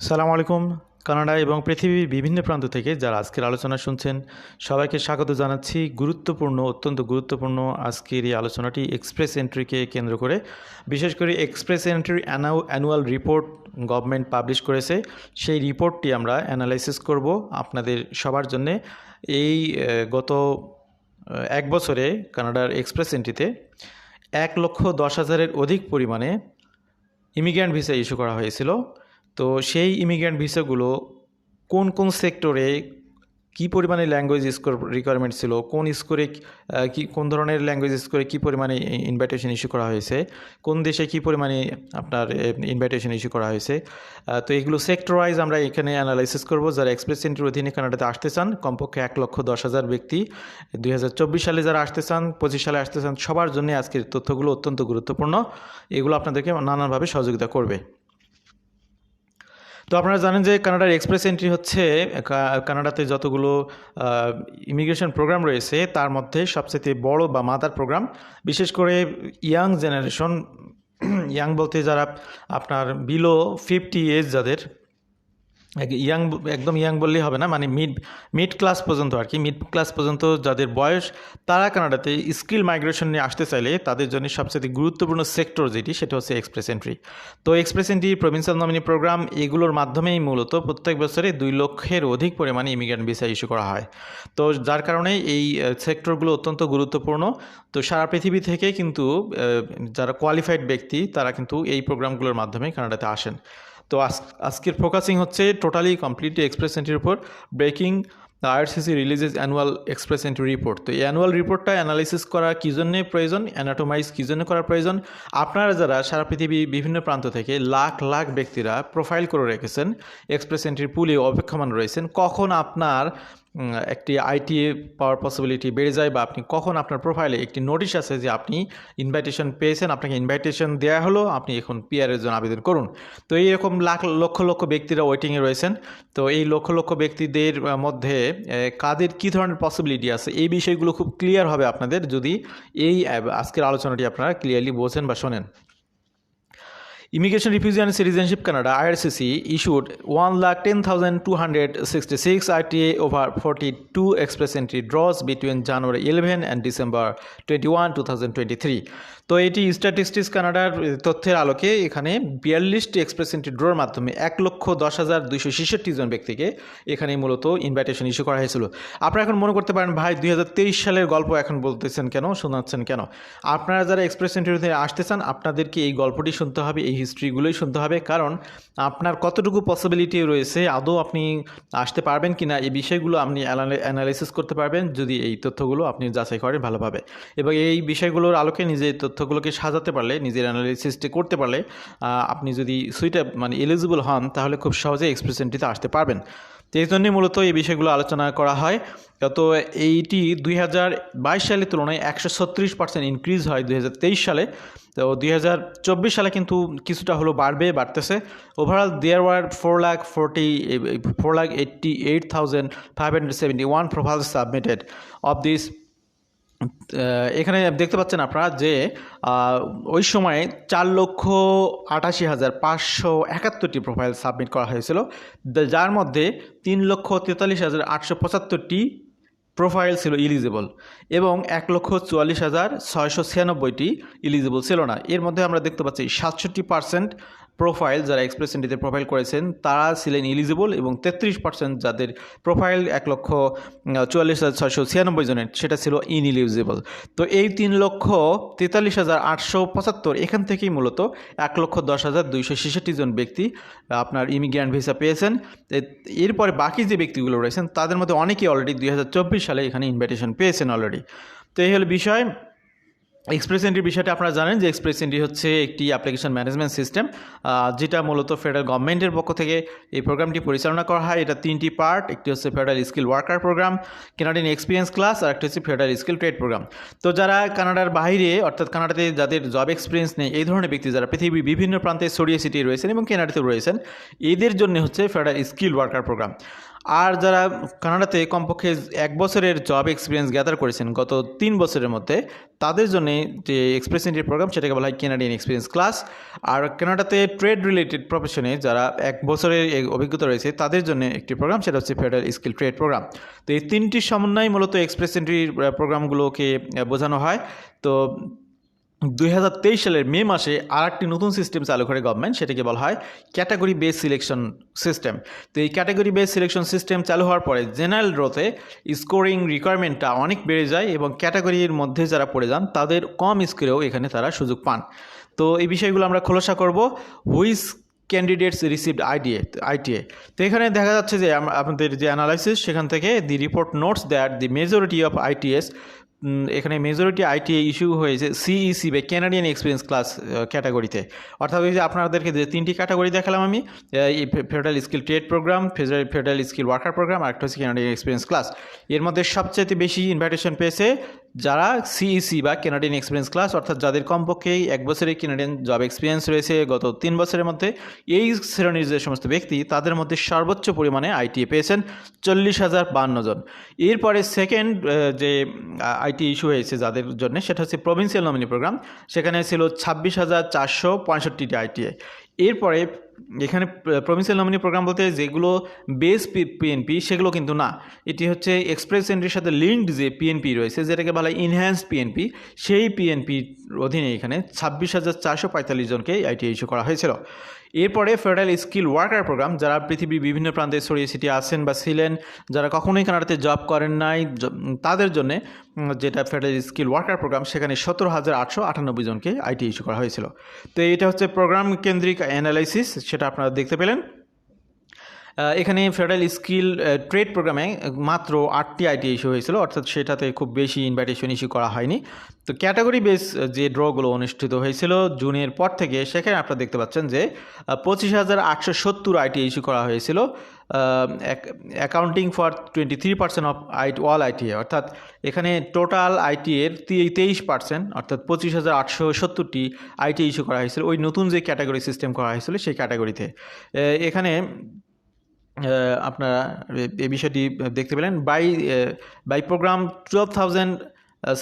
সালাম আলাইকুম, কানাডা এবং পৃথিবীর বিভিন্ন প্রান্ত থেকে যারা আজকের আলোচনা শুনছেন, সবাইকে স্বাগত জানাচ্ছি। গুরুত্বপূর্ণ, অত্যন্ত গুরুত্বপূর্ণ আজকের এই আলোচনাটি এক্সপ্রেস এন্ট্রিকে কেন্দ্র করে। বিশেষ করে এক্সপ্রেস এন্ট্রি অ্যানাউ অ্যানুয়াল রিপোর্ট গভর্নমেন্ট পাবলিশ করেছে। সেই রিপোর্টটি আমরা অ্যানালাইসিস করব আপনাদের সবার জন্যে। এই গত এক বছরে কানাডার এক্সপ্রেস এন্ট্রিতে এক লক্ষ দশ হাজারের অধিক পরিমাণে ইমিগ্র্যান্ট ভিসা ইস্যু করা হয়েছিল। তো সেই ইমিগ্র্যান্ট ভিসাগুলো কোন কোন সেক্টরে কী পরিমাণে ল্যাঙ্গুয়েজ স্কোর রিকোয়ারমেন্ট ছিল, কোন স্কোরে কি, কোন ধরনের ল্যাঙ্গুয়েজ স্কোরে কী পরিমাণে ইনভাইটেশন ইস্যু করা হয়েছে, কোন দেশে কী পরিমাণে আপনার ইনভাইটেশন ইস্যু করা হয়েছে তো এগুলো সেক্টর ওয়াইজ আমরা এখানে অ্যানালাইসিস করব। যারা এক্সপ্রেস সেন্টার অধীনে কানাডাতে আসতে চান, কমপক্ষে এক লক্ষ দশ হাজার ব্যক্তি দুই হাজার চব্বিশ সালে যারা আসতে চান, পঁচিশ সালে আসতে চান, সবার জন্য আজকের তথ্যগুলো অত্যন্ত গুরুত্বপূর্ণ। এগুলো আপনাদেরকে নানানভাবে সহযোগিতা করবে। তো আপনারা জানেন যে কানাডার এক্সপ্রেস এন্ট্রি হচ্ছে কানাডাতে যতগুলো ইমিগ্রেশন প্রোগ্রাম রয়েছে, তার মধ্যে সবচেয়ে বড় বা মাদার প্রোগ্রাম। বিশেষ করে ইয়াং জেনারেশন, ইয়াং বলতে যারা আপনার বিলো ফিফটি এজ যাদের ইয়াং, একদম ইয়াং বললেই হবে না মানে মিড মিড ক্লাস পর্যন্ত আর কি। মিড ক্লাস পর্যন্ত যাদের বয়স, তারা কানাডাতে স্কিল মাইগ্রেশন নিয়ে আসতে চাইলে তাদের জন্য সবচেয়ে গুরুত্বপূর্ণ সেক্টর যেটি, সেটা হচ্ছে এক্সপ্রেস এন্ট্রি তো express entry provincial nominee program এগুলোর মাধ্যমেই মূলত প্রত্যেক বছরে দুই লক্ষের অধিক পরিমাণে ইমিগ্রেন্ট ভিসা ইস্যু করা হয়। তো যার কারণে এই সেক্টরগুলো অত্যন্ত গুরুত্বপূর্ণ। তো সারা পৃথিবী থেকে কিন্তু যারা কোয়ালিফাইড ব্যক্তি, তারা কিন্তু এই প্রোগ্রামগুলোর মাধ্যমে কানাডাতে আসেন। তো আজ- আজকের ফোকাসিং হচ্ছে টোটালি কমপ্লিটলি এক্সপ্রেস এন্ট্রির উপর breaking the IRCC releases annual express entry report তো এই অ্যানুয়াল রিপোর্টটা অ্যানালিসিস করা কী জন্যে প্রয়োজন অ্যানাটোমাইজ কী জন্য করা প্রয়োজন? আপনারা যারা সারা পৃথিবী বিভিন্ন প্রান্ত থেকে লাখ লাখ ব্যক্তিরা প্রোফাইল করে রেখেছেন এক্সপ্রেস এন্ট্রির পুলে অপেক্ষমান রয়েছেন, কখন আপনার একটি আইটি পাওয়ার পসিবিলিটি বেড়ে যায় বা আপনি কখন আপনার প্রোফাইলে একটি নোটিশ আছে যে আপনি ইনভাইটেশন পেয়েছেন, আপনাকে ইনভাইটেশন দেওয়া হলো, আপনি এখন পিআরের জন্য আবেদন করুন। তো এইরকম লাখ, লক্ষ লক্ষ ব্যক্তিরা ওয়েটিংয়ে রয়েছেন। তো এই লক্ষ লক্ষ ব্যক্তিদের মধ্যে কাদের কী ধরনের পসিবিলিটি আছে? এই বিষয়গুলো খুব ক্লিয়ার হবে আপনাদের যদি এই আজকের আলোচনাটি আপনারা ক্লিয়ারলি বোঝেন বা শোনেন। Immigration, Refugee and Citizenship Canada IRCC issued 1,10,266 RTA over 42 express entry draws between January 11 and December 21, 2023. তো এটি স্ট্যাটিস্টিক্স কানাডার তথ্যের আলোকে এখানে বিয়াল্লিশটি এক্সপ্রেস এন্ট্রি ড্রোর মাধ্যমে এক লক্ষ দশ হাজার দুইশো ছেষট্টি জন ব্যক্তিকে এখানে মূলত ইনভাইটেশন ইস্যু করা হয়েছিল। আপনারা এখন মনে করতে পারেন, ভাই, দুই হাজার তেইশ সালের গল্প এখন বলতেছেন কেন, শোনাচ্ছেন কেন? আপনারা যারা এক্সপ্রেস এন্ট্রিতে আসতে চান, আপনাদেরকে এই গল্পটি শুনতে হবে, এই হিস্ট্রিগুলোই শুনতে হবে, কারণ আপনার কতটুকু পসিবিলিটি রয়েছে, আদৌ আপনি আসতে পারবেন কি না এই বিষয়গুলো আপনি অ্যানালাইসিস করতে পারবেন যদি এই তথ্যগুলো আপনি যাচাই করেন ভালোভাবে। এবং এই বিষয়গুলোর আলোকে নিজের তথ্যগুলোকে সাজাতে পারলে, নিজের অ্যানালাইসিসটি করতে পারলে আপনি যদি সুইটা মানে এলিজিবল হন, তাহলে খুব সহজে এক্সপ্রেশনটিতে আসতে পারবেন। তো এই জন্যই মূলত এই বিষয়গুলো আলোচনা করা হয়। তো এইটি দুই হাজার বাইশ সালের তুলনায় একশো ছত্রিশ পার্সেন্ট ইনক্রিজ হয় দুই হাজার তেইশ সালে। তো দুই হাজার চব্বিশ সালে কিন্তু কিছুটা হলো বাড়বে, বাড়তেছে। Overall there were four lakh forty four lakh eighty eight thousand five hundred seventy one profile submitted of this এখানে দেখতে পাচ্ছেন আপনারা যে ওই সময়ে চার লক্ষ আটাশি হাজার পাঁচশো একাত্তরটি প্রোফাইল সাবমিট করা হয়েছিল। যার মধ্যে তিন লক্ষ তেতাল্লিশ হাজার আটশো পঁচাত্তরটি প্রোফাইল ছিল ইলিজিবল এবং এক লক্ষ চুয়াল্লিশ হাজার ছয়শো ছিয়ানব্বইটি ইলিজিবল ছিল না। এর মধ্যে আমরা দেখতে পাচ্ছি সাতষট্টি পার্সেন্ট প্রোফাইল যারা এক্সপ্রেস এন্ট্রিতে প্রোফাইল করেছেন, তারা ছিলেন ইলিজিবল এবং তেত্রিশ পার্সেন্ট যাদের প্রোফাইল এক লক্ষ চুয়াল্লিশ হাজার ছয়শো ছিয়ানব্বই জনের, সেটা ছিল ইনইলিজিবল তো এই তিন লক্ষ তেতাল্লিশ হাজার আটশো পঁচাত্তর, এখান থেকেই মূলত এক লক্ষ দশ হাজার দুইশো ছেষট্টি জন ব্যক্তি আপনার ইমিগ্র্যান্ট ভিসা পেয়েছেন। এরপরে বাকি যে ব্যক্তিগুলো রয়েছেন, তাদের মধ্যে অনেকেই অলরেডি দুই হাজার চব্বিশ সালে এখানে ইনভাইটেশন পেয়েছেন অলরেডি তো এই হলো বিষয়। এক্সপ্রেস এন্ট্রির বিষয়টা আপনারা জানেন যে এক্সপ্রেস এন্ট্রি হচ্ছে একটি অ্যাপ্লিকেশন ম্যানেজমেন্ট সিস্টেম যেটা মূলত ফেডারেল গভর্নমেন্টের পক্ষ থেকে এই প্রোগ্রামটি পরিচালনা করা হয়। এটা তিনটি পার্ট একটি হচ্ছে federal skill worker program Canadian experience class আর একটি হচ্ছে ফেডারেল স্কিল ট্রেড প্রোগ্রাম তো যারা কানাডার বাইরে, অর্থাৎ কানাডাতে যাদের জব এক্সপিরিয়েন্স নেই, এই ধরনের ব্যক্তি যারা পৃথিবীর বিভিন্ন প্রান্তে ছড়িয়ে ছিটিয়ে রয়েছেন এবং কানাডাতেও রয়েছেন, এদের জন্য হচ্ছে ফেডারেল স্কিল ওয়ার্কার প্রোগ্রাম আর যারা কানাডাতে কমপক্ষে এক বছরের জব এক্সপিরিয়েন্স গ্যাদার করেছেন গত তিন বছরের মধ্যে, তাদের জন্য যে এক্সপ্রেস এন্ট্রি প্রোগ্রাম সেটাকে বলা হয় কেনাডিয়ান এক্সপিরিয়েন্স ক্লাস আর কানাডাতে ট্রেড রিলেটেড প্রফেশনে যারা এক বছরের অভিজ্ঞতা রয়েছে, তাদের জন্য একটি প্রোগ্রাম সেটা হচ্ছে ফেডারেল স্কিল ট্রেড প্রোগ্রাম তো এই তিনটি সমন্বয় মূলত এক্সপ্রেস এন্ট্রি প্রোগ্রামগুলোকে বোঝানো হয়। তো দুই হাজার তেইশ সালের মে মাসে আর একটি নতুন সিস্টেম চালু করে গভর্নমেন্ট সেটাকে বলা হয় ক্যাটাগরি বেস সিলেকশন সিস্টেম তো এই ক্যাটাগরি বেস সিলেকশন সিস্টেম চালু হওয়ার পরে জেনারেল রোতে স্কোরিং রিকোয়ারমেন্টটা অনেক বেড়ে যায় এবং ক্যাটাগরির মধ্যে যারা পড়ে যান, তাদের কম স্কোরেও এখানে তারা সুযোগ পান। তো এই বিষয়গুলো আমরা খোলসা করব হুইস ক্যান্ডিডেটস রিসিভড আইডিএ আইটিএ তো এখানে দেখা যাচ্ছে যে আম- আপনাদের যে অ্যানালাইসিস সেখান থেকে the report notes that the majority of ITAs এখানে মেজরিটি আইটিএ ইস্যু হয়েছে সিইসি বা ক্যানাডিয়ান এক্সপিরিয়েন্স ক্লাস ক্যাটাগরিতে অর্থাৎ ওই যে আপনাদেরকে যে তিনটি ক্যাটাগরি দেখালাম আমি federal skill trade program federal federal skill worker program আর একটা হচ্ছে ক্যানাডিয়ান এক্সপিরিয়েন্স ক্লাস এর মধ্যে সবচেয়ে বেশি ইনভাইটেশন পেয়েছে যারা সিইসি বা কেনাডিয়ান এক্সপিরিয়েন্স ক্লাস অর্থাৎ যাদের কমপক্ষেই এক বছরের কেনাডিয়ান জব এক্সপিরিয়েন্স রয়েছে গত তিন বছরের মধ্যে, এই শ্রেণির যে সমস্ত ব্যক্তি, তাদের মধ্যে সর্বোচ্চ পরিমাণে আইটিএ পেয়েছেন চল্লিশ হাজার বান্ন জন। এরপরে সেকেন্ড যে আইটি ইস্যু হয়েছে যাদের জন্য? সেটা হচ্ছে প্রভিন্সিয়াল নমিনি প্রোগ্রাম সেখানে ছিল ছাব্বিশ হাজার চারশো পঁয়ষট্টিটি আইটিএ এরপরে এখানে প্রভিন্সিয়াল নমিনি প্রোগ্রাম বলতে যেগুলো বেস পিএনপি সেগুলো কিন্তু না। এটি হচ্ছে এক্সপ্রেস এন্ট্রির সাথে লিঙ্কড যে পিএনপি রয়েছে, যেটাকে বলা হয় ইনহ্যান্সড পিএনপি সেই পিএনপির অধীনে এখানে ছাব্বিশ হাজার চারশো পঁয়তাল্লিশ জনকে আইটি ইস্যু করা হয়েছিল। এরপরে ফেডারেল স্কিল ওয়ার্কার প্রোগ্রাম যারা পৃথিবীর বিভিন্ন প্রান্তে ছড়িয়ে ছিটিয়ে আসেন বা ছিলেন, যারা কখনোই কানাডাতে জব করেন নাই তাদের জন্য যেটা ফেডারেল স্কিল ওয়ার্কার প্রোগ্রাম সেখানে সতেরো হাজার আটশো আটানব্বই জনকে আইটি ইস্যু করা হয়েছিল। তো এটা হচ্ছে প্রোগ্রাম কেন্দ্রিক অ্যানালাইসিস সেটা আপনারা দেখতে পেলেন। এখানে ফেডারেল স্কিল ট্রেড প্রোগ্রামে মাত্র আটটি আইটি ইস্যু হয়েছিল, অর্থাৎ সেটাতে খুব বেশি ইনভাইটেশন ইস্যু করা হয়নি। তো ক্যাটাগরি বেস যে ড্রগুলো অনুষ্ঠিত হয়েছিল জুনের পর থেকে, সেখানে আপনারা দেখতে পাচ্ছেন যে পঁচিশ হাজার আটশো সত্তর আইটি ইস্যু করা হয়েছিল accounting for twenty three percent of IT all IT অর্থাৎ এখানে টোটাল আইটি এর তেইশ পার্সেন্ট অর্থাৎ পঁচিশ হাজার আটশো সত্তরটি আইটি ইস্যু করা হয়েছিল। ওই নতুন যে ক্যাটাগরি সিস্টেম করা হয়েছিল, সেই ক্যাটাগরিতে এখানে আপনারা এই বিষয়টি দেখতে পেলেন। By by program twelve thousand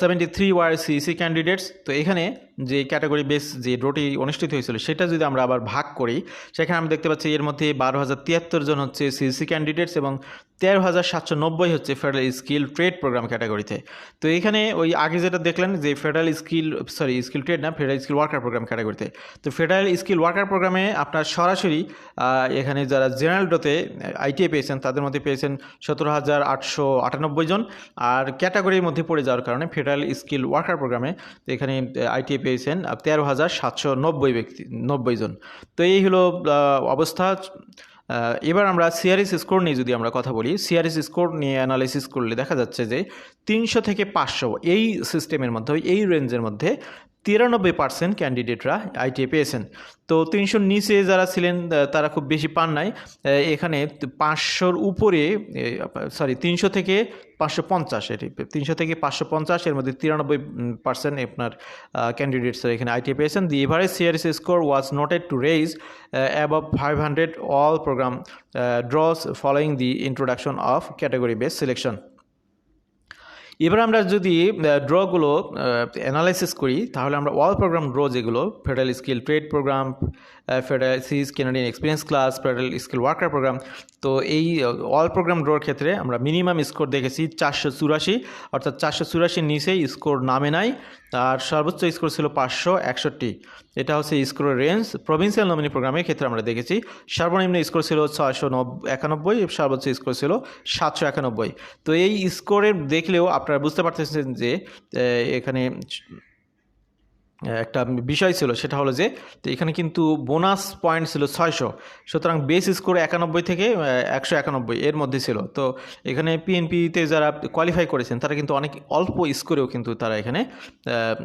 seventy three were CC candidates তো এখানে যে ক্যাটাগরি বেস যে ড্রোটি অনুষ্ঠিত হয়েছিল, সেটা যদি আমরা আবার ভাগ করি, সেখানে আমি দেখতে পাচ্ছি এর মধ্যে বারো হাজার তিয়াত্তর জন হচ্ছে সিসি ক্যান্ডিডেটস এবং তেরো হাজার সাতশো নব্বই হচ্ছে ফেডারেল স্কিল ট্রেড প্রোগ্রাম ক্যাটাগরিতে তো এখানে ওই আগে যেটা দেখলেন যে federal skill sorry skill trade না ফেডারেল স্কিল ওয়ার্কার প্রোগ্রাম ক্যাটাগরিতে তো ফেডারেল স্কিল ওয়ার্কার প্রোগ্রামে আপনার সরাসরি এখানে যারা জেনারেল ডোতে আইটিএ পেয়েছেন, তাদের মধ্যে পেয়েছেন সতেরো হাজার আটশো আটানব্বই জন। আর ক্যাটাগরির মধ্যে পড়ে যাওয়ার কারণে ফেডারেল স্কিল ওয়ার্কার প্রোগ্রামে তো এখানে আইটিএ পেয়েছেন তেরো হাজার সাতশো নব্বই ব্যক্তি, নব্বই জন। তো এই হলো অবস্থা। এবার আমরা সিআরএস স্কোর নিয়ে যদি আমরা কথা বলি, সিআরএস স্কোর নিয়ে অ্যানালাইসিস করলে দেখা যাচ্ছে যে তিনশো থেকে পাঁচশো এই সিস্টেমের মধ্যে, এই রেঞ্জের মধ্যে তিরানব্বই পার্সেন্ট ক্যান্ডিডেটরা আইটিএ পেয়েছেন। তো তিনশোর নিচে যারা ছিলেন তারা খুব বেশি পান নাই। এখানে পাঁচশোর উপরে সরি তিনশো থেকে পাঁচশো পঞ্চাশ এটি তিনশো থেকে পাঁচশো পঞ্চাশ এর মধ্যে তিরানব্বই পার্সেন্ট আপনার ক্যান্ডিডেটসরা এখানে আইটিএ পেয়েছেন। The average CRS score was noted to raise above five hundred all program draws following the introduction of category base selection এবার আমরা যদি ড্রগুলো অ্যানালাইসিস করি, তাহলে আমরা ওয়াল প্রোগ্রাম ড্র যেগুলো federal skill trade program federal sees Canadian experience class, federal skill worker program. তো এই অল প্রোগ্রাম ড্রর ক্ষেত্রে আমরা মিনিমাম স্কোর দেখেছি চারশো চুরাশি, অর্থাৎ চারশো চুরাশির নিচেই স্কোর নামে নাই, আর সর্বোচ্চ স্কোর ছিল পাঁচশো একষট্টি। এটা হচ্ছে স্কোরের রেঞ্জ প্রভিন্সিয়াল নমিনি প্রোগ্রামের ক্ষেত্রে আমরা দেখেছি, সর্বনিম্ন স্কোর ছিল ছয়শো একানব্বই, সর্বোচ্চ স্কোর ছিল সাতশো একানব্বই। তো এই স্কোরে দেখলেও আপনারা বুঝতে পারতেছেন যে এখানে একটা বিষয় ছিল, সেটা হলো যে তো এখানে কিন্তু বোনাস পয়েন্ট ছিল ছয়শো। সুতরাং বেস স্কোর একানব্বই থেকে একশো একানব্বই এর মধ্যে ছিল। তো এখানে পিএনপিতে যারা কোয়ালিফাই করেছেন, তারা কিন্তু অনেক অল্প স্কোরেও কিন্তু তারা এখানে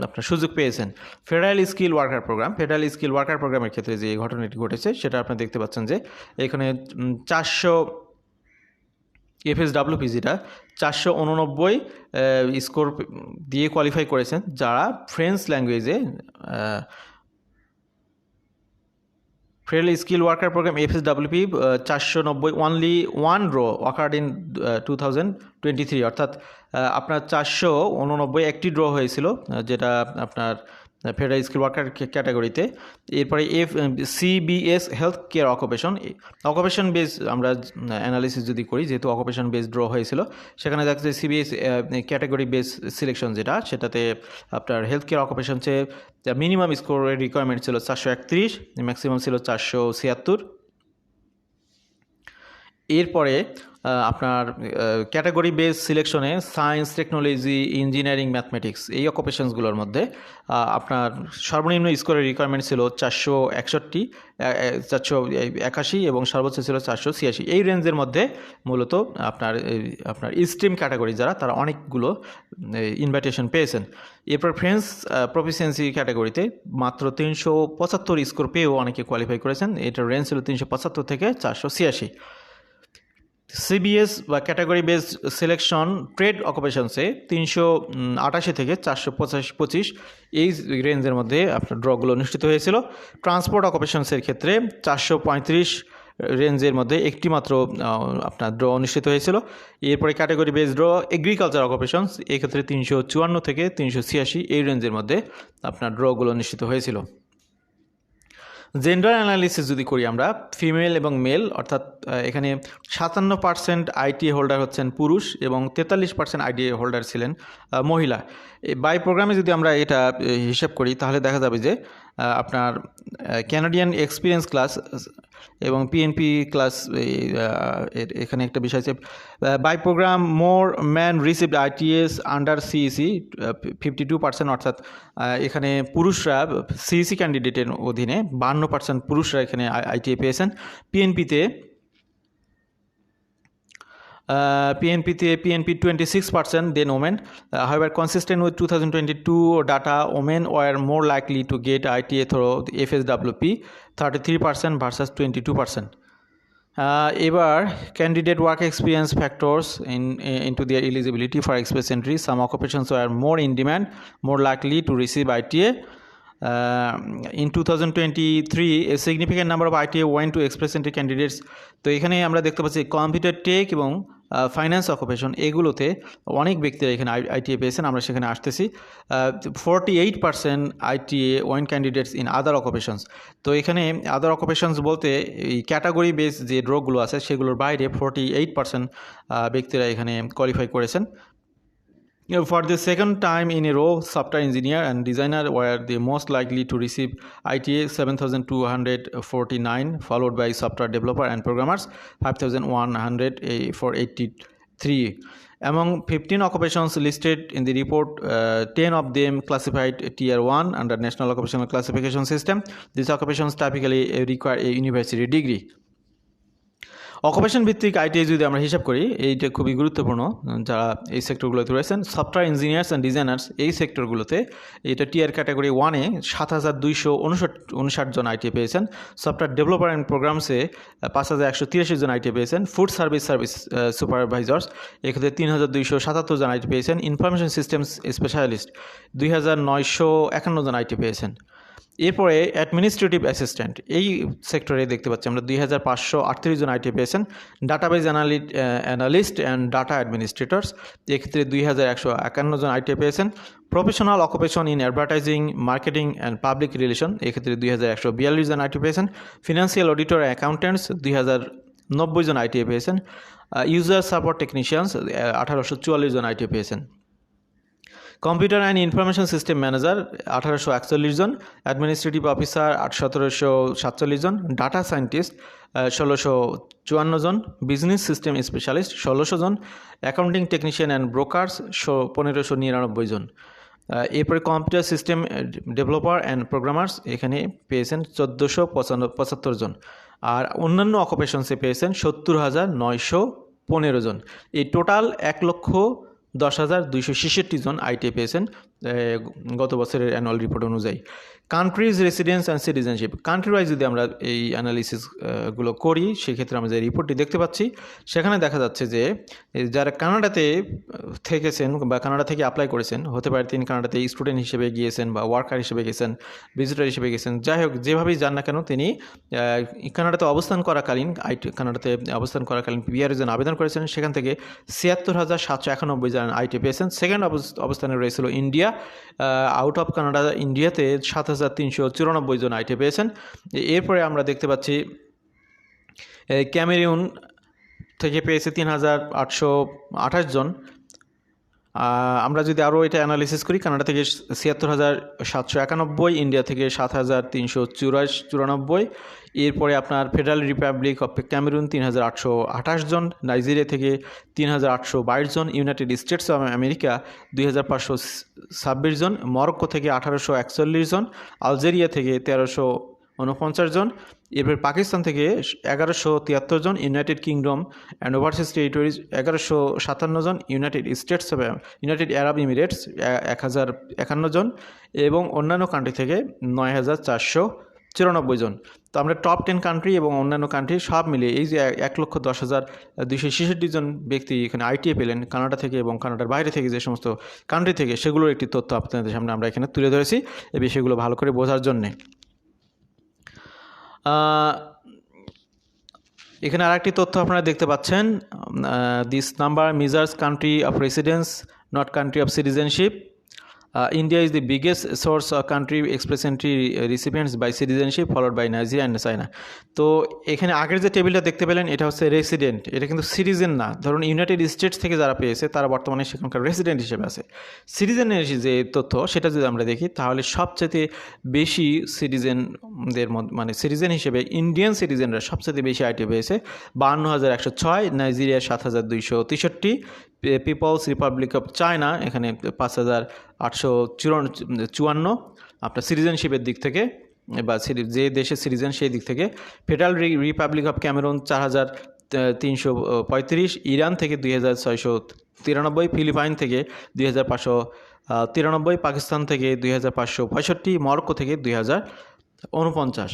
আপনার সুযোগ পেয়েছেন। Federal skill worker program federal skill worker প্রোগ্রামের ক্ষেত্রে যে ঘটনাটি ঘটেছে, সেটা আপনারা দেখতে পাচ্ছেন যে, এখানে চারশো এফএসডাব্লিউপিজিটা চারশো উননব্বই স্কোর দিয়ে কোয়ালিফাই করেছেন যারা ফ্রেঞ্চ ল্যাঙ্গুয়েজে federal skill worker program FSWP চারশো নব্বই only one draw occurred in two thousand twenty three অর্থাৎ আপনার চারশো উননব্বই একটি ড্র হয়েছিল যেটা আপনার ফেডারেল স্কিল ওয়ার্কার ক্যাটাগরিতে। এরপরে F CBS health care occupation. Occupation base আমরা অ্যানালিসিস যদি করি, যেহেতু অকুপেশন বেস ড্র হয়েছিল, সেখানে দেখা যাচ্ছে সিবিএস ক্যাটাগরি বেস সিলেকশন যেটা, সেটাতে আপনার হেলথ কেয়ার অকুপেশন চেয়ে মিনিমাম স্কোরের রিকোয়ারমেন্ট ছিল চারশো একত্রিশ ম্যাক্সিমাম ছিল চারশো ছিয়াত্তর। এরপরে আপনার ক্যাটাগরি বেস সিলেকশনে সায়েন্স টেকনোলজি ইঞ্জিনিয়ারিং ম্যাথমেটিক্স এই অকুপেশনসগুলোর মধ্যে আপনার সর্বনিম্ন স্কোরের রিকোয়ারমেন্ট ছিল চারশো একষট্টি চারশো একাশি এবং সর্বোচ্চ ছিল চারশো ছিয়াশি। এই রেঞ্জের মধ্যে মূলত আপনার আপনার স্ট্রিম ক্যাটাগরি যারা, তারা অনেকগুলো ইনভাইটেশন পেয়েছেন। এরপর ফ্রেন্স প্রফিসিয়েন্সি ক্যাটাগরিতে মাত্র তিনশো পঁচাত্তর স্কোর পেয়েও অনেকে কোয়ালিফাই করেছেন। এটার রেঞ্জ ছিল তিনশো পঁচাত্তর থেকে চারশো ছিয়াশি। সিবিএস বা ক্যাটাগরি বেসড সিলেকশন ট্রেড অকুপেশনসে তিনশো আটাশি থেকে চারশো পঁচাশ, পঁচিশ, এই রেঞ্জের মধ্যে আপনার ড্রগুলো অনুষ্ঠিত হয়েছিল। ট্রান্সপোর্ট অকুপেশনসের ক্ষেত্রে চারশো পঁয়ত্রিশ রেঞ্জের মধ্যে একটি মাত্র আপনার ড্র অনুষ্ঠিত হয়েছিল। এরপরে category base draw agriculture occupations এক্ষেত্রে তিনশো চুয়ান্ন থেকে তিনশো ছিয়াশি, এই রেঞ্জের মধ্যে আপনার ড্রগুলো অনুষ্ঠিত হয়েছিল। জেন্ডার অ্যানালিসিস যদি করি আমরা ফিমেল এবং মেল অর্থাৎ এখানে সাতান্ন পার্সেন্ট আইটি হোল্ডার হচ্ছেন পুরুষ এবং তেতাল্লিশ পার্সেন্ট আইটি হোল্ডার ছিলেন মহিলা। বাই প্রোগ্রামে যদি আমরা এটা হিসেব করি, তাহলে দেখা যাবে যে আপনার ক্যানাডিয়ান এক্সপিরিয়েন্স ক্লাস এবং পিএনপি ক্লাস এখানে একটা বিষয় আছে। By program more man received ITAs under CEC fifty two percent অর্থাৎ এখানে পুরুষরা সিইসি ক্যান্ডিডেটের অধীনে বান্ন পার্সেন্ট পুরুষরা এখানে আইটিএ পেয়েছেন। পিএনপিতে পিএনপিতে PNP twenty six percent then women higher consistent with two thousand twenty two data women were more likely to get ITA through F S WP thirty three percent versus twenty two percent এবার candidate work experience factors in into their eligibility for express entry some occupations are more in demand more likely to receive ITA Uh, in 2023 a significant number of ITA went to express entry candidates. তো এখানে আমরা দেখতে পাচ্ছি computer tech এবং finance occupation এগুলোতে অনেক ব্যক্তিরা এখানে আইটিএ পেয়েছেন আমরা সেখানে আসতেছি। Forty eight percent ITA when candidates in other occupations তো এখানে আদার অকুপেশনস বলতে এই ক্যাটাগরি বেস যে ড্রগগুলো আছে সেগুলোর বাইরে ফোরটি এইট পার্সেন্ট ব্যক্তিরা এখানে কোয়ালিফাই করেছেন। You know, for the second time in a row, software engineer and designer were the most likely to receive ITA 7,249, followed by software developer and programmers 5,100 for 83. Among 15 occupations listed in the report, uh, 10 of them classified tier 1 under National Occupational Classification System. These occupations typically require a university degree. Occupation ভিত্তিক ITI যদি আমরা হিসাব করি, এইটা খুবই গুরুত্বপূর্ণ, যারা এই সেক্টরগুলোতে রয়েছেন সফটওয়্যার ইঞ্জিনিয়ার্স অ্যান্ড ডিজাইনার্স এই সেক্টরগুলোতে এটা টিয়ার ক্যাটাগরি ওয়ানে সাত হাজার দুইশো উনষাট উনষাট জন আইটিআই পেয়েছেন। সফটওয়্যার ডেভেলপার অ্যান্ড প্রোগ্রামসে পাঁচ হাজার একশো তিরাশি জন আইটিআই পেয়েছেন। ফুড সার্ভিস সার্ভিস সুপারভাইজার্স এক্ষেত্রে তিন হাজার দুইশো সাতাত্তর জন আইটি পেয়েছেন। ইনফরমেশন সিস্টেমস স্পেশালিস্ট দুই হাজার নয়শো একান্ন জন আইটি পেয়েছেন। এরপরে অ্যাডমিনিস্ট্রেটিভ অ্যাসিস্ট্যান্ট এই সেক্টরে দেখতে পাচ্ছি আমরা দুই হাজার পাঁচশো আটত্রিশ জন আইটি পেয়েছেন database analy analyst and data administrators এক্ষেত্রে দুই হাজার একশো একান্ন জন আইটি পেয়েছেন। Professional occupation in advertising marketing and public relation এক্ষেত্রে দুই হাজার একশো বিয়াল্লিশ জন আইটি পেয়েছেন। ফিনান্সিয়াল অডিটর অ্যাকাউন্টেন্টস দুই হাজার নব্বই জন আইটি পেয়েছেন। ইউজার সাপোর্ট টেকনিশিয়ানস আঠারোশো চুয়াল্লিশ জন আইটি পেয়েছেন। Computer and information system manager আঠারোশো একচল্লিশ জন। অ্যাডমিনিস্ট্রেটিভ অফিসার আট সতেরোশো সাতচল্লিশ জন। ডাটা সায়েন্টিস্ট ষোলোশো চুয়ান্ন জন। বিজনেস সিস্টেম স্পেশালিস্ট ষোলোশো জন। অ্যাকাউন্টিং টেকনিশিয়ান অ্যান্ড ব্রোকার্স পনেরোশো নিরানব্বই জন। এরপরে computer system developer and programmers এখানে পেয়েছেন চোদ্দোশো পঁচাত্তর জন। আর অন্যান্য অকুপেশনসে পেয়েছেন সত্তর হাজার নয়শো পনেরো জন। এই টোটাল এক লক্ষ দশ হাজার দুইশো ছেষট্টি জন আইটিআই পেয়েছেন। গত বছরের অ্যানুয়াল রিপোর্ট অনুযায়ী। Countries residence and citizenship country wise যদি আমরা এই অ্যানালিসিসগুলো করি, সেক্ষেত্রে আমরা যে রিপোর্টটি দেখতে পাচ্ছি, সেখানে দেখা যাচ্ছে যে যারা কানাডাতে থেকেছেন বা কানাডা থেকে অ্যাপ্লাই করেছেন, হতে পারে তিনি কানাডাতে স্টুডেন্ট হিসেবে গিয়েছেন বা ওয়ার্কার হিসেবে গেছেন ভিজিটার হিসেবে গেছেন, যাই হোক, যেভাবেই যান না কেন, তিনি কানাডাতে অবস্থান করাকালীন আইটি কানাডাতে অবস্থান করাকালীন পিআরের জন্য আবেদন করেছেন। সেখান থেকে ছিয়াত্তর হাজার সাতশো একানব্বই জন আইটি পেয়েছেন। সেকেন্ড অবস্থানে রয়েছিল ইন্ডিয়া আউট অফ কানাডা ইন্ডিয়াতে সাত হাজার তিনশো চুরানব্বই জন আইটি পেয়েছেন। এরপরে আমরা দেখতে পাচ্ছি ক্যামেরিউন থেকে পেয়েছে তিন হাজার আটশো আঠাশ জন। আমরা যদি আরও এটা অ্যানালিসিস করি, কানাডা থেকে ছিয়াত্তর হাজার সাতশো একানব্বই, ইন্ডিয়া থেকে সাত হাজার তিনশো চুরাশ চুরানব্বই, এরপরে আপনার ফেডারেল রিপাবলিক অফ ক্যামেরুন তিন হাজার আটশো আঠাশ জন নাইজেরিয়া থেকে তিন হাজার আটশো বাইশ জন ইউনাইটেড স্টেটস অফ আমেরিকা দুই হাজার পাঁচশো ছাব্বিশ জন মরক্কো থেকে আঠারোশো একচল্লিশ জন আলজেরিয়া থেকে তেরোশো উনপঞ্চাশ জন, এরপর পাকিস্তান থেকে এগারোশো তিয়াত্তর জন United Kingdom and overseas territories এগারোশো সাতান্ন জন United States of United Arab Emirates এক হাজার একান্ন জন এবং অন্যান্য কান্ট্রি থেকে নয় হাজার চারশো চুরানব্বই জন। তো আমরা টপ টেন কান্ট্রি এবং অন্যান্য কান্ট্রি সব মিলিয়ে এই যে এক লক্ষ দশ হাজার দুইশো ছেষট্টি জন ব্যক্তি এখানে আইটিএ পেলেন কানাডা থেকে এবং কানাডার বাইরে থেকে যে সমস্ত কান্ট্রি থেকে, সেগুলোর একটি তথ্য আপনাদের সামনে আমরা এখানে তুলে ধরেছি। এই বিষয়গুলো ভালো করে বোঝার জন্যে। এখানে আরেকটি তথ্য আপনারা দেখতে পাচ্ছেন। This number measures country of residence not country of citizenship India is the biggest source of country express entry recipients by citizenship followed by Nigeria and China তো এখানে আগের যে টেবিলটা দেখতে পেলেন, এটা হচ্ছে রেসিডেন্ট এটা কিন্তু সিটিজেন না। ধরুন ইউনাইটেড স্টেটস থেকে যারা পেয়েছে, তারা বর্তমানে সেখানকার রেসিডেন্ট হিসেবে আছে। সিটিজেনের যে তথ্য, সেটা যদি আমরা দেখি, তাহলে সবচেয়ে বেশি সিটিজেনদের মানে সিটিজেন হিসেবে ইন্ডিয়ান সিটিজেনরা সবচেয়ে বেশি আইটি পেয়েছে, বাহান্ন হাজার একশো ছয় নাইজেরিয়া সাত হাজার দুইশো তেষট্টি পিপলস রিপাবলিক অফ চায়না এখানে পাঁচ হাজার আটশো চুরান, চুয়ান্ন, আপনার সিটিজেনশিপের দিক থেকে, বা যে দেশের সিটিজেন সেই দিক থেকে। ফেডারেল রিপাবলিক অফ ক্যামেরুন চার হাজার তিনশো পঁয়ত্রিশ ইরান থেকে দুই হাজার ছয়শো তিরানব্বই ফিলিপাইন থেকে দুই হাজার পাঁচশো তিরানব্বই পাকিস্তান থেকে দুই হাজার পাঁচশো পঁয়ষট্টি মরক্কো থেকে দুই হাজার উনপঞ্চাশ।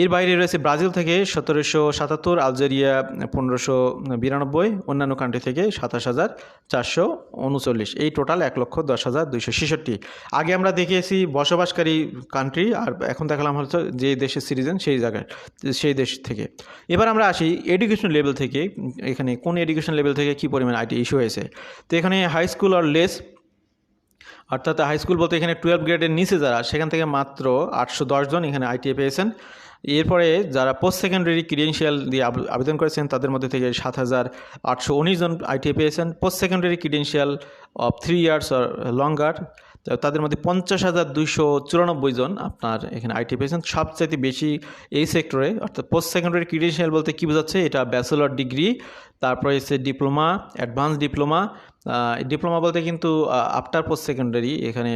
এর বাইরে রয়েছে ব্রাজিল থেকে সতেরোশো সাতাত্তর, আলজেরিয়া পনেরোশো বিরানব্বই, অন্যান্য কান্ট্রি থেকে সাতাশ হাজার চারশো উনচল্লিশ। এই টোটাল এক লক্ষ দশ হাজার দুইশো ছেষট্টি। আগে আমরা দেখিয়েছি বসবাসকারী কান্ট্রি আর এখন দেখালাম হচ্ছে যে দেশের সিটিজেন সেই জায়গায়, সেই দেশ থেকে। এবার আমরা আসি এডুকেশন লেভেল থেকে। এখানে কোন এডুকেশন লেভেল থেকে কী পরিমাণ আইটি ইস্যু হয়েছে? তো এখানে হাই স্কুল আর লেস অর্থাৎ হাই স্কুল বলতে এখানে টুয়েলভ গ্রেডের নিচে যারা, সেখান থেকে মাত্র আটশো দশ জন এখানে আইটিএ পেয়েছেন। এরপরে যারা পোস্ট সেকেন্ডারি ক্রিডেন্সিয়াল দিয়ে আব- আবেদন করেছেন, তাদের মধ্যে থেকে সাত হাজার আটশো উনিশ জন আইটিআই পেয়েছেন। Post secondary credential of three years or longer তাদের মধ্যে পঞ্চাশ হাজার দুইশো চুরানব্বই জন আপনার এখানে আইটি পেয়েছেন। সবচাইতে বেশি এই সেক্টরে অর্থাৎ পোস্ট সেকেন্ডারি ক্রিডেন্সিয়াল বলতে কী বোঝাচ্ছে? এটা ব্যাচেলর ডিগ্রি তারপরে এসে ডিপ্লোমা অ্যাডভান্স ডিপ্লোমা ডিপ্লোমা বলতে কিন্তু আফটার পোস্ট সেকেন্ডারি এখানে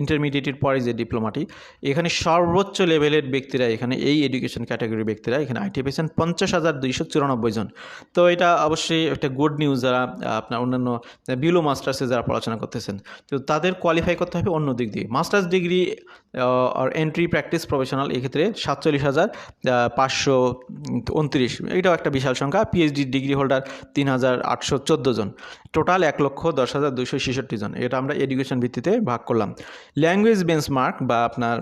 ইন্টারমিডিয়েটের পরে যে ডিপ্লোমাটি এখানে সর্বোচ্চ লেভেলের ব্যক্তিরা, এখানে এই এডুকেশন ক্যাটাগরির ব্যক্তিরা, এখানে আইটি পেয়েছেন পঞ্চাশ হাজার দুইশো চুরানব্বই জন। তো এটা অবশ্যই একটা গুড নিউজ যারা আপনার অন্যান্য বিলো মাস্টার্সে যারা পড়াশোনা করতেছেন, তো তাদের কোয়ালিফাই করতে হবে অন্য দিক দিয়ে। Masters degree or entry practice professional এক্ষেত্রে সাতচল্লিশ হাজার পাঁচশো উনত্রিশ। এটাও একটা বিশাল সংখ্যা। পিএইচডি ডিগ্রি হোল্ডার তিন হাজার আটশো চোদ্দ জন। টোটাল এক লক্ষ দশ হাজার দুশো ছেষট্টি জন। এটা আমরা এডুকেশন ভিত্তিতে ভাগ করলাম। ল্যাঙ্গুয়েজ বেঞ্চমার্ক বা আপনার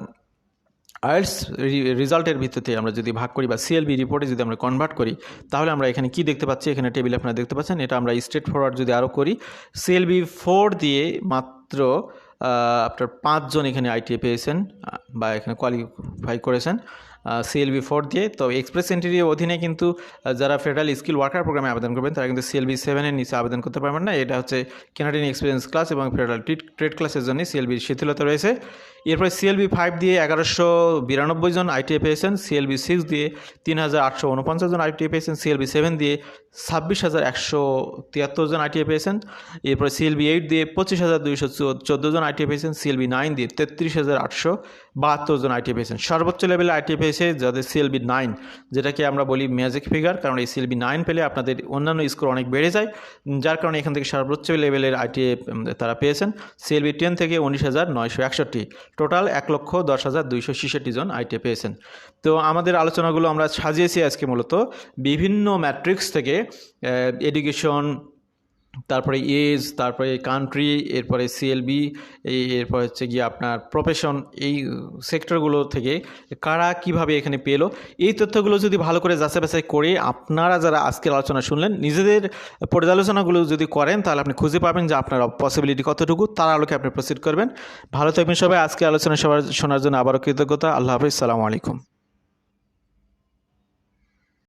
আইএলস রেজাল্টের ভিত্তিতে আমরা যদি ভাগ করি বা সিএলবি রিপোর্টে যদি আমরা কনভার্ট করি, তাহলে আমরা এখানে কি দেখতে পাচ্ছি? এখানে টেবিল আপনারা দেখতে পাচ্ছেন। এটা আমরা স্ট্রেট ফরওয়ার্ড যদি আরও করি সিএলবি ফোর দিয়ে মাত্র আপনার পাঁচজন এখানে আইটিএ পেয়েছেন বা এখানে কোয়ালিফাই করেছেন সিএলবি ফোর দিয়ে। তো এক্সপ্রেস এন্ট্রির অধীনে কিন্তু যারা ফেডারেল স্কিল ওয়ার্কার প্রোগ্রামে আবেদন করবেন, তারা কিন্তু সিএলবি সেভেনের নিচে আবেদন করতে পারবেন না। এটা হচ্ছে ক্যানাডিয়ান এক্সপিরিয়েন্স ক্লাস এবং ফেডারেল ট্রেড ক্লাসের জন্য সিএলবির শিথিলতা রয়েছে। এরপরে সিএলবি ফাইভ দিয়ে এগারোশো বিরানব্বই জন আইটিএ পেয়েছেন সিএলবি সিক্স দিয়ে তিন হাজার আটশো উনপঞ্চাশ জন আইটিএ পেয়েছেন সিএলবি সেভেন দিয়ে ছাব্বিশ হাজার একশো তিয়াত্তর জন আইটিএ পেয়েছেন, এরপরে সিএলবি এইট দিয়ে পঁচিশ হাজার দুইশো চোদ্দ জন আইটিএ পেয়েছেন সিএলবি নাইন দিয়ে তেত্রিশ হাজার আটশো বাহাত্তর জন আইটিএ পেয়েছেন। সর্বোচ্চ লেভেলে আইটিএ পেয়েছে যাদের সিএলবি নাইন যেটাকে আমরা বলি ম্যাজিক ফিগার কারণ এই সিএলবি নাইন পেলে আপনাদের অন্যান্য স্কোর অনেক বেড়ে যায়, যার কারণে এখান থেকে সর্বোচ্চ লেভেলের আইটিএ তারা পেয়েছেন সিএলবি টেন থেকে উনিশ হাজার নয়শো একষট্টি। টোটাল এক লক্ষ দশ হাজার দুইশো ছেষট্টি জন আইটিএ পেয়েছেন। তো আমাদের আলোচনাগুলো আমরা সাজিয়েছি আজকে মূলত বিভিন্ন ম্যাট্রিক্স থেকে এডুকেশন তারপরে এজ, তারপরে কান্ট্রি এরপরে সিএলবি এই এরপর হচ্ছে গিয়ে আপনার প্রফেশন এই সেক্টরগুলো থেকে কারা কীভাবে এখানে পেল? এই তথ্যগুলো যদি ভালো করে যাচাই বাছাই করে আপনারা যারা আজকের আলোচনা শুনলেন, নিজেদের পর্যালোচনাগুলো যদি করেন, তাহলে আপনি খুঁজে পাবেন যে আপনার পসিবিলিটি কতটুকু, তার আলোকে আপনি প্রসিড করবেন। ভালো থাকবেন সবাই। আজকে আলোচনা সবার, শোনার জন্য আবারও কৃতজ্ঞতা। আল্লাহ হাফিজ। সালামু আলাইকুম।